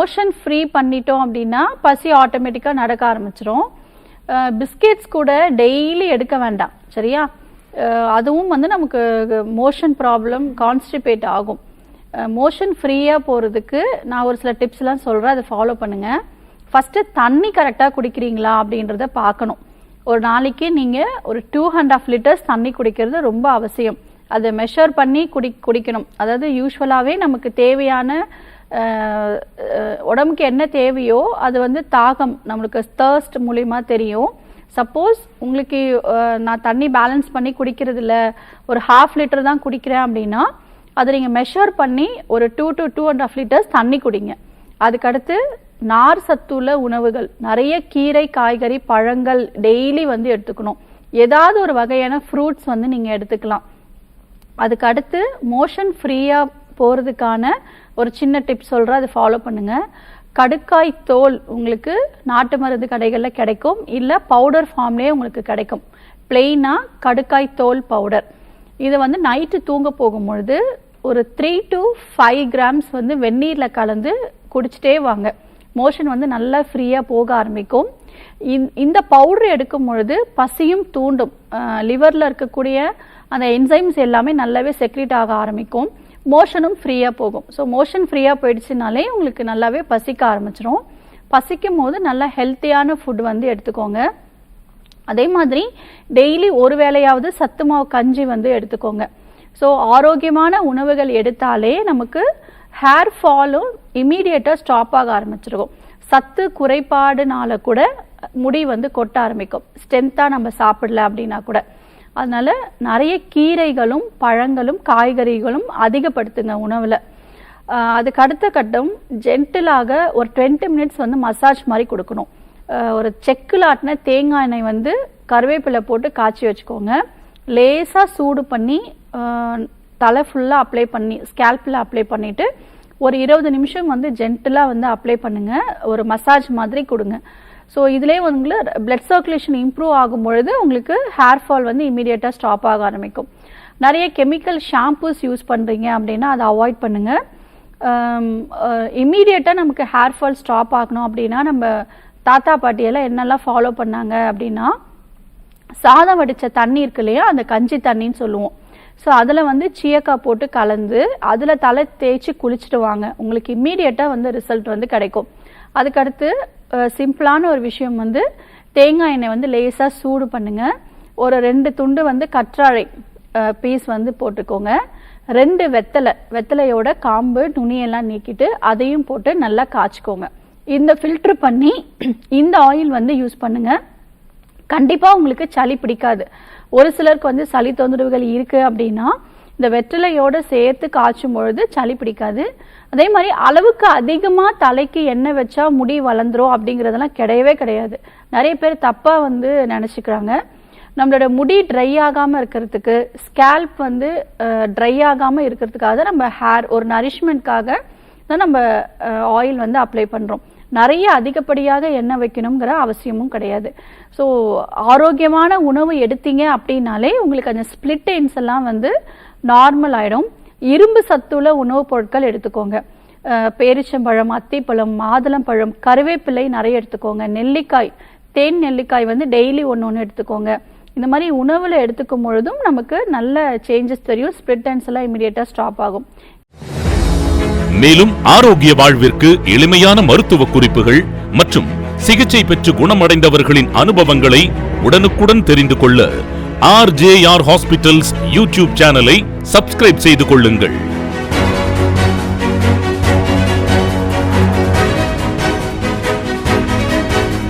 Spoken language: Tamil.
மோஷன் ஃப்ரீ பண்ணிட்டோம் அப்படின்னா பசி ஆட்டோமேட்டிக்காக நடக்க ஆரம்பிச்சிரும். பிஸ்கெட்ஸ் கூட டெய்லி எடுக்க வேண்டாம். சரியா? அதுவும் வந்து நமக்கு மோஷன் ப்ராப்ளம் கான்ஸ்டிபேட் ஆகும். மோஷன் ஃப்ரீயாக போகிறதுக்கு நான் ஒரு சில டிப்ஸ்லாம் சொல்கிறேன் அதை ஃபாலோ பண்ணுங்கள் ஃபஸ்ட்டு தண்ணி கரெக்டாக குடிக்கிறீங்களா அப்படின்றத பார்க்கணும். ஒரு நாளைக்கு நீங்கள் ஒரு டூ அண்ட் ஆஃப் லிட்டர்ஸ் தண்ணி குடிக்கிறது ரொம்ப அவசியம். அதை மெஷர் பண்ணி குடி குடிக்கணும். அதாவது யூஸ்வலாகவே நமக்கு தேவையான உடம்புக்கு என்ன தேவையோ அது வந்து தாகம் நம்மளுக்கு தேர்ஸ்ட் மூலிமா தெரியும். சப்போஸ் உங்களுக்கு நான் தண்ணி பேலன்ஸ் பண்ணி குடிக்கிறதில்ல ஒரு ஹாஃப் லிட்டர் தான் குடிக்கிறேன் அப்படின்னா அதை நீங்கள் மெஷர் பண்ணி ஒரு two to two and half litres தண்ணி குடிங்க. அதுக்கடுத்து நார் சத்துள்ள உணவுகள் நிறைய கீரை காய்கறி பழங்கள் டெய்லி வந்து எடுத்துக்கணும். ஏதாவது ஒரு வகையான ஃப்ரூட்ஸ் வந்து நீங்கள் எடுத்துக்கலாம். அதுக்கு அடுத்து மோஷன் ஃப்ரீயாக போகிறதுக்கான ஒரு சின்ன டிப் சொல்கிறேன் அதை ஃபாலோ பண்ணுங்கள் கடுக்காய் தோல் உங்களுக்கு நாட்டு மருந்து கடைகளில் கிடைக்கும். இல்லை பவுடர் ஃபார்ம்லேயே உங்களுக்கு கிடைக்கும். பிளெயினாக கடுக்காய் தோல் பவுடர் இதை வந்து நைட்டு தூங்க போகும்பொழுது ஒரு த்ரீ டு ஃபைவ் கிராம்ஸ் வந்து வெந்நீரில் கலந்து குடிச்சிட்டே வாங்க. மோஷன் வந்து நல்லா ஃப்ரீயாக போக ஆரம்பிக்கும். இந்த- இந்த பவுடர் எடுக்கும் பொழுது பசியும் தூண்டும். லிவரில் இருக்கக்கூடிய அந்த என்சைம்ஸ் எல்லாமே நல்லாவே செக்ரேட் ஆக ஆரம்பிக்கும். மோஷனும் ஃப்ரீயாக போகும். ஸோ மோஷன் ஃப்ரீயாக போயிடுச்சுனாலே உங்களுக்கு நல்லாவே பசிக்க ஆரம்பிச்சிரும். பசிக்கும் போது நல்லா ஹெல்த்தியான ஃபுட் வந்து எடுத்துக்கோங்க. அதே மாதிரி டெய்லி ஒரு வேளையாவது சத்து மாவு கஞ்சி வந்து எடுத்துக்கோங்க. ஸோ ஆரோக்கியமான உணவுகள் எடுத்தாலே நமக்கு ஹேர் ஃபாலும் இமீடியட்டாக ஸ்டாப் ஆக ஆரம்பிச்சிருக்கும். சத்து குறைபாடுனால கூட முடி வந்து கொட்ட ஆரம்பிக்கும். ஸ்ட்ரென்த்தாக நம்ம சாப்பிடல அப்படின்னா கூட. அதனால் நிறைய கீரைகளும் பழங்களும் காய்கறிகளும் அதிகப்படுத்துங்க உணவில். அதுக்கு அடுத்த கட்டம் ஜென்டிலாக ஒரு டுவெண்ட்டி மினிட்ஸ் வந்து மசாஜ் மாதிரி கொடுக்கணும். ஒரு செக்கில் ஆட்டின தேங்காய் எண்ணெய் வந்து கருவேப்பிலை போட்டு காய்ச்சி வச்சுக்கோங்க. லேசாக சூடு பண்ணி தலை ஃபுல்லாக அப்ளை பண்ணி ஸ்கேல்பில் அப்ளை பண்ணிவிட்டு ஒரு இருபது நிமிஷம் வந்து ஜென்டிலாக வந்து அப்ளை பண்ணுங்கள் ஒரு மசாஜ் மாதிரி கொடுங்க. ஸோ இதுலேயே வந்து பிளட் சர்க்குலேஷன் இம்ப்ரூவ் ஆகும் பொழுது உங்களுக்கு ஹேர் ஃபால் வந்து இமீடியட்டாக ஸ்டாப் ஆக ஆரம்பிக்கும். நிறைய கெமிக்கல் ஷாம்பூஸ் யூஸ் பண்ணுறீங்க அப்படின்னா அதை அவாய்ட் பண்ணுங்கள் இம்மீடியட்டாக நமக்கு ஹேர் ஃபால் ஸ்டாப் ஆகணும் அப்படின்னா நம்ம தாத்தா பாட்டியெல்லாம் என்னெல்லாம் ஃபாலோ பண்ணாங்க அப்படின்னா சாதம் வடித்த தண்ணி இருக்கு இல்லையா அந்த கஞ்சி தண்ணின்னு சொல்லுவோம். ஸோ அதில் வந்து சீயக்காய் போட்டு கலந்து அதில் தலை தேய்ச்சி குளிச்சுட்டு வாங்க உங்களுக்கு இம்மீடியட்டாக வந்து ரிசல்ட் வந்து கிடைக்கும். அதுக்கடுத்து சிம்பிளான ஒரு விஷயம் வந்து தேங்காய் எண்ணெய் வந்து லேசாக சூடு பண்ணுங்கள் ஒரு ரெண்டு துண்டு வந்து கற்றாழை பீஸ் வந்து போட்டுக்கோங்க. ரெண்டு வெத்தலை வெத்தலையோட காம்பு நுனியெல்லாம் நீக்கிட்டு அதையும் போட்டு நல்லா காய்ச்சிக்கோங்க. இந்த ஃபில்ட்ரு பண்ணி இந்த ஆயில் வந்து யூஸ் பண்ணுங்கள் கண்டிப்பாக உங்களுக்கு சளி பிடிக்காது. ஒரு சிலருக்கு வந்து சளி தொந்தரவுகள் இருக்குது அப்படின்னா இந்த வெற்றிலையோட சேர்த்து காய்ச்சும் பொழுது சளி பிடிக்காது. அதே மாதிரி அளவுக்கு அதிகமாக தலைக்கு எண்ணெய் வச்சா முடி வளர்ந்துரும் அப்படிங்கிறதெல்லாம் கிடையவே கிடையாது. நிறைய பேர் தப்பாக வந்து நினச்சிக்கிறாங்க. நம்மளோட முடி ட்ரை ஆகாமல் இருக்கிறதுக்கு ஸ்கேல்ப் வந்து ட்ரை ஆகாமல் இருக்கிறதுக்காக தான் நம்ம ஹேர் ஒரு நரிஷ்மெண்ட்காக தான் நம்ம ஆயில் வந்து அப்ளை பண்ணுறோம் நிறைய அதிகப்படியாக எண்ணெய் வைக்கணுங்கிற அவசியமும் கிடையாது. ஸோ ஆரோக்கியமான உணவு எடுத்தீங்க அப்படின்னாலே உங்களுக்கு அந்த ஸ்பிளிட் எண்ட்ஸ் எல்லாம் வந்து நார்மல் ஆகிடும் இரும்பு சத்துள்ள உணவுப் பொருட்கள் எடுத்துக்கோங்க. பேரிச்சம்பழம் அத்திப்பழம் மாதுளம்பழம் கருவேப்பிலை நிறைய எடுத்துக்கோங்க. நெல்லிக்காய் தேன் நெல்லிக்காய் வந்து டெய்லி ஒன்று ஒன்று எடுத்துக்கோங்க. இந்த மாதிரி உணவில் எடுத்துக்கும் பொழுதும் நமக்கு நல்ல சேஞ்சஸ் தெரியும். ஸ்பிரிட் எண்ட்ஸ் எல்லாம் இமீடியட்டாக ஸ்டாப் ஆகும். மேலும் ஆரோக்கிய வாழ்விற்கு எளிமையான மருத்துவ குறிப்புகள் மற்றும் சிகிச்சை பெற்று குணமடைந்தவர்களின் அனுபவங்களை உடனுக்குடன் தெரிந்து கொள்ள ஆர்ஜேஆர் ஹாஸ்பிட்டல்ஸ் யூடியூப் சேனலை சப்ஸ்கிரைப் செய்து கொள்ளுங்கள்.